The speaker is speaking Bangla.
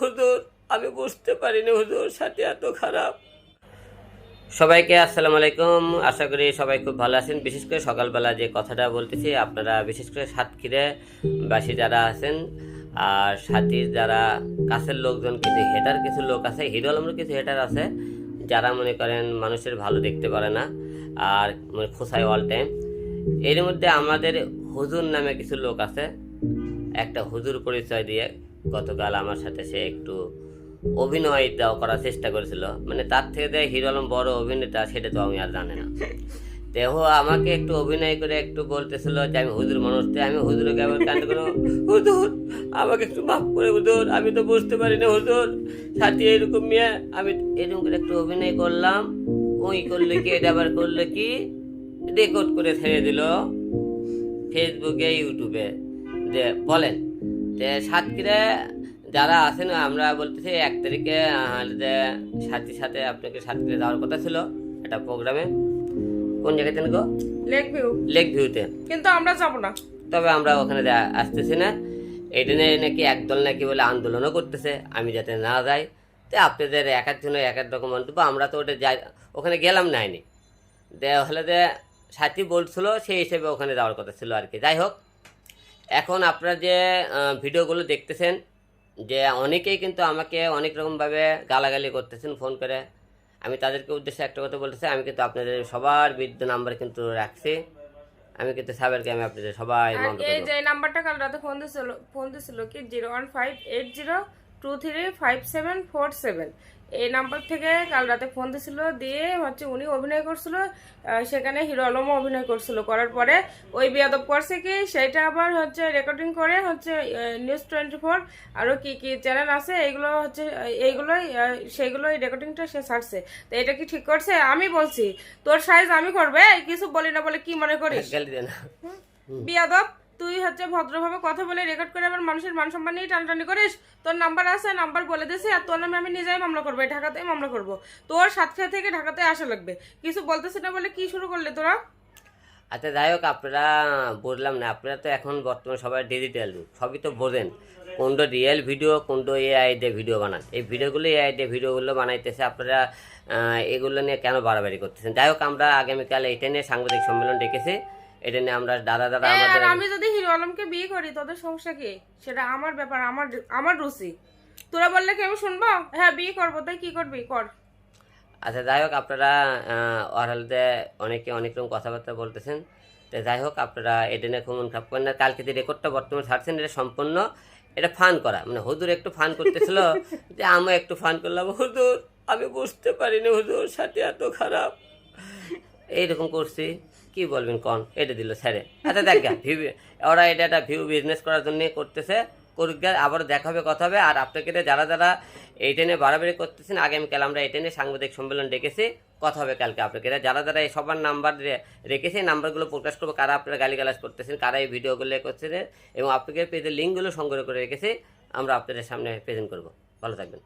হুজুর, আমি বুঝতে পারিনি হুজুর, সাথে এত খারাপ। সবাইকে আসসালামু আলাইকুম। আশা করি সবাই খুব ভালো আছেন। বিশেষ করে সকালবেলা যে কথাটা বলতেছি, আপনারা বিশেষ করে সাতক্ষীরে বাসী যারা আছেন আর সাথীর যারা কাছের লোকজন, কিছু হেটার কিছু লোক আছে হিরো আলমের কিছু হেটার আছে, যারা মনে করেন মানুষের ভালো দেখতে পারে না আর মানে খোসায় অল টাইম এর মধ্যে আমাদের হুজুর নামে কিছু লোক আছে, একটা হুজুর পরিচয় দিয়ে গতকাল আমার সাথে সে একটু অভিনয় দেওয়া করার চেষ্টা করেছিল। মানে তার থেকে যে হিরো আলম বড় অভিনেতা, সেটা তো আমি আর জানি না। দেহ আমাকে একটু অভিনয় করে একটু বলতেছিল যে, আমি হুজুর মানুষ আমি হুজুরকে আবার কান্ড করে হুজুর, আমাকে একটু মাফ করে হুজুর, আমি তো বুঝতে পারি না হুজুর। সাথে এরকম মেয়ে, আমি এরকম করে একটু অভিনয় করলাম। ওই করলে কি, এটা আবার করলে কি? রেকর্ড করে ছেড়ে দিল। ফেসবুকে ইউটিউবে যে, বলেন যে সাতক্ষীরা যারা আছেন আমরা বলতেছি এক তারিখে যে সাথীর সাথে আপনাকে সাতক্ষীরা যাওয়ার কথা ছিল একটা প্রোগ্রামে। কোন জায়গাতে গো? লেক ভিউ লেক ভিউতে কিন্তু আমরা যাব না। তবে আমরা ওখানে আসতেছি না। এটা নিয়ে নাকি একদল নাকি বলে আন্দোলনও করতেছে আমি যাতে না যাই। তো আপনাদের এক একজনের এক এক রকম মন্তব্য আমরা তো ওটা যাই ওখানে গেলাম নাইনি দে হলে যে সাথী বলছিল সেই হিসেবে ওখানে যাওয়ার কথা ছিল আর কি। যাই হোক এখন আপনারা যে ভিডিওগুলো দেখতেছেন যে অনেকেই কিন্তু আমাকে অনেক রকমভাবে গালাগালি করতেছেন ফোন করে। আমি তাদেরকে উদ্দেশ্যে একটা কথা বলতেছি আমি কিন্তু আপনাদের সবার বিদ্যুৎ নাম্বার কিন্তু রাখছি। আমি কিন্তু সাবেরকে আমি আপনাদের সবাই এই যে নাম্বারটা কাল রাতে ফোন দিছিল ফোন দিছিল কি? Zero one five eight zero two three five seven four seven এই নাম্বার থেকে কাল রাতে ফোন দিছিল দিয়ে হচ্ছে উনি অভিনয় করছিল সেখানে হিরো আলমও অভিনয় করছিল। করার পরে ওই বিয়াদব করছে কি সেটা আবার হচ্ছে রেকর্ডিং করে হচ্ছে নিউজ টোয়েন্টি ফোর আরও কী কী চ্যানেল আছে এইগুলো হচ্ছে এইগুলোই সেইগুলোই রেকর্ডিংটা সে ছাড়ছে। তো এটা কি ঠিক করছে? আমি বলছি তোর সাইজ আমি করবে? কিছু বলি না বলে কি মনে করিস? বিয়াদব? তুই হচ্ছে ভদ্রভাবে কথা বলে রেকর্ড করে আবার মানুষের মান সম্মান নিয়ে টানটানি করিস? তোর নাম্বার আছে নাম্বার বলে দিছি আর তোর নামে আমি নিজেই মামলা করব ঢাকাতেই মামলা করব। তোর সাতক্ষীরা থেকে ঢাকাতে আসা লাগবে। কিছু বলতেছি না বলে কি শুরু করলে তোরা? আচ্ছা যাই হোক, আপনারা বললাম না, আপনারা তো এখন বর্তমানে সবাই ডিজিটাল সবই তো বোঝেন। কোনটা রিয়েল ভিডিও কোনটা এআই দিয়ে ভিডিও বানান। এই ভিডিওগুলো এআই দিয়ে ভিডিওগুলো বানাইতেছে, আপনারা এগুলো নিয়ে কেন বাড়াবাড়ি করতেছেন? যাই হোক, আমরা আগামীকাল এটা নিয়ে সাংবাদিক সম্মেলন ডেকেছি। এটা নিয়ে আমরা দাদা দাদা আমাদের আমি যদি হিরো আলমকে বিয়ে করি তোদের সমস্যা কি? সেটা আমার ব্যাপার আমার আমার রুচি তোরা বললে কি আমি শুনব? হ্যাঁ বিয়ে করব তাই কি করবি? কর। আচ্ছা যাই হোক আপনারা ওরালতে অনেকে অনেক রকম কথাবার্তা বলতেছেন। তো যাই হোক আপনারা এটা নিয়ে খুব খারাপ করেন না। কালকে যে রেকর্ডটা বর্তমানে ছাড়ছেন এটা সম্পূর্ণ এটা ফান করা। মানে হুজুর একটু ফান করতেছিল যে আমি একটু ফান করলাম। হুজুর আমি বুঝতে পারিনি হুজুর সাথে এত খারাপ। এইরকম করছি। কি বলবেন কন? এটা দিল স্যারে। আচ্ছা দেখ ওরা এটা একটা ভিউ বিজনেস করার জন্য করতেছে। করুক আবার দেখা হবে, কথা হবে। আর আপনাকে যারা যারা এইটা নিয়ে বাড়াবাড়ি করতেছেন আগামীকাল আমরা এই টেনে সাংবাদিক সম্মেলন ডেকেছি, কথা হবে কালকে আপনাকে। যারা যারা এই সবার নাম্বার রেখেছে, এই নাম্বারগুলো প্রকাশ করব, কারা আপনারা গালিগালাজ করতেছেন, কারা এই ভিডিওগুলো করছেন, এবং আপনাকে পেজের লিঙ্কগুলো সংগ্রহ করে রেখেছি, আমরা আপনাদের সামনে প্রেজেন্ট করব। ভালো থাকবেন।